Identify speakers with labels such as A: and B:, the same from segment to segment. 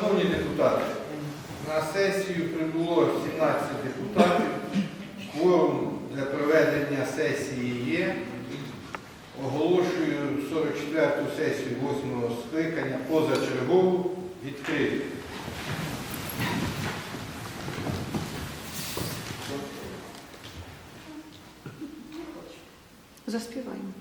A: Шановні депутати, на сесію прибуло 17 депутатів. Кворум для проведення сесії є. Оголошую 44-ту сесію 8-го скликання позачергову відкритою.
B: Заспіваємо.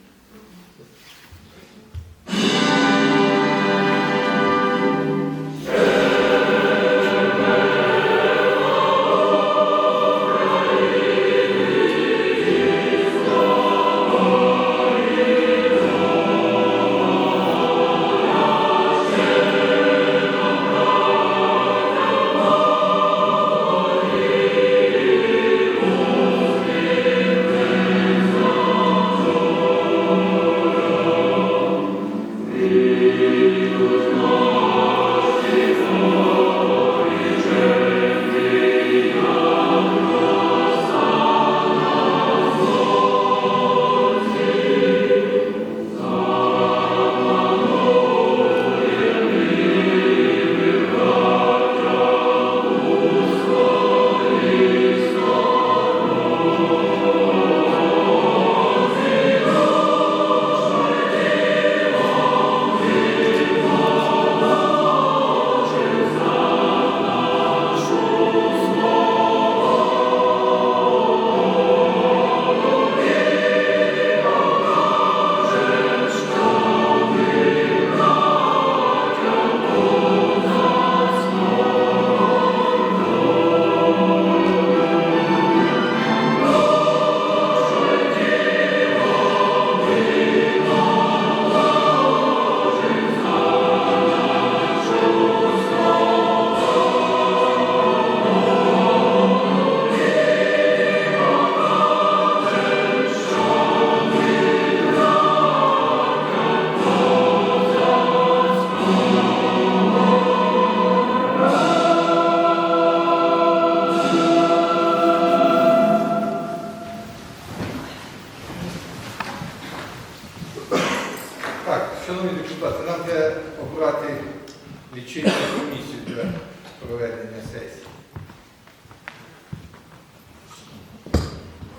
A: Проведення сесії.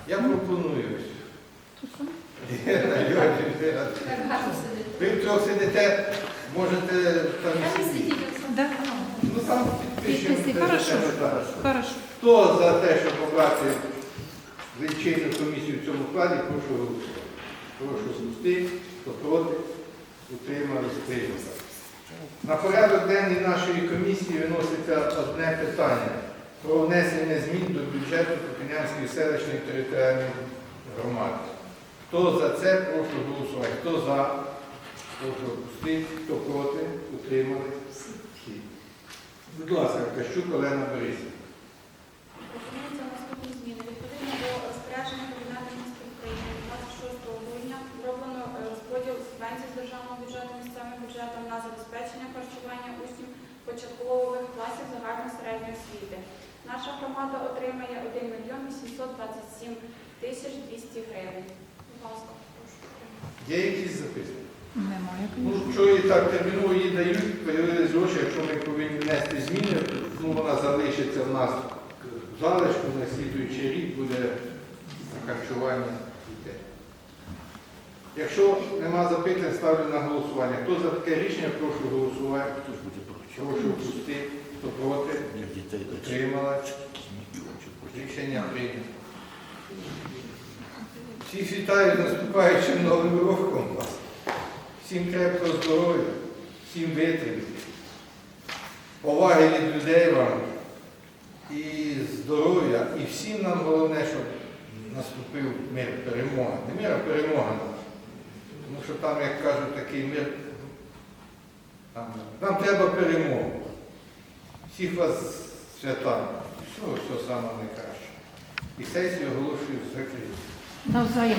A: Я пропоную. Ви втрьох сидите, можете там? Ну там підпишемо. Хто за те, щоб обрати лічильну комісію в цьому складі, прошу голосувати. Прошу спусти, хто проти, утримались, прийнято. На порядок денний нашої комісії виноситься одне питання про внесення змін до бюджету Купінянської селищної територіальної громади. Хто за це, прошу голосувати. Хто за, прошу опустити, хто проти, утримались. Всі. Будь ласка, Кащук Олена Борисівна.
C: Пропонується наступні зміни. Відповідно до розпорядження Кабінету міністрів України 26 грудня зроблено е, розподіл субвенцій з державного бюджету бюджетом на забезпечення харчування учнів початкових класів загальної середньої освіти. Наша громада отримає 1 мільйон 827 тисяч 200 гривень. Будь ласка, прошу.
A: Є якісь записки?
B: Немає,
A: Ну, що і так терміново її дають, появились гроші, якщо ми повинні внести зміни, ну вона залишиться в нас в залишку, на слідуючий рік буде харчування дітей. Якщо нема запитань, ставлю на голосування. Хто за таке рішення, прошу голосувати. Прошу пустити. Хто проти? Утримала. Рішення прийнято. Всіх вітаю з наступаючим новим роком вас. Всім крепкого здоров'я, всім витримки, поваги від людей вам Всіх вас свята. Всього, всього самого найкращого. І сесію оголошую закритою.
B: Навзаєм.